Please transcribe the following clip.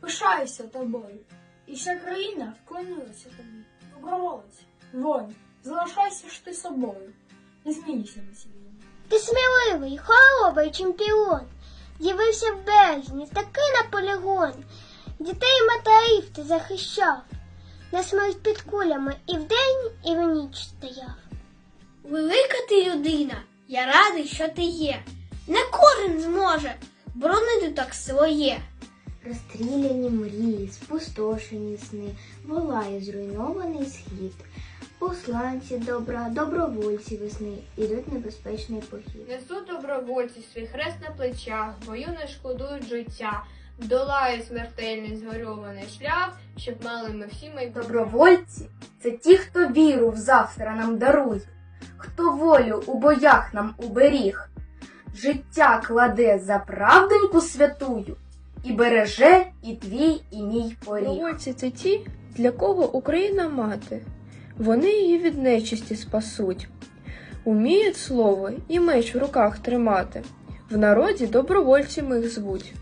пишаюся тобою. І вся країна вклонилася тобі. Доброволець, воїн, залишайся ж ти собою. Не змінюйся на цій війні. Ти сміливий, хоробрий чемпіон. З'явився в березні, такий на полігон. Дітей матерів ти захищав. На смерть під кулями і вдень, і в ніч стояв. Велика ти людина, я радий, що ти є. Не кожен зможе боронити так своє. Розстріляні мрії, спустошені сни, волає зруйнований схід. Посланці добра, добровольці весни ідуть небезпечний похід. Несуть добровольці свій хрест на плечах, в бою не шкодують життя, долають смертельний згорьований шлях, щоб мали ми всі майбутнє. Добровольці це ті, хто віру в завтра нам дарує, хто волю у боях нам уберіг, життя кладе за правденьку святую і береже і твій, і мій поріг. Добровольці це ті, для кого Україна мати. Вони її від нечисті спасуть. Уміють слово і меч в руках тримати. В народі добровольцями їх звуть.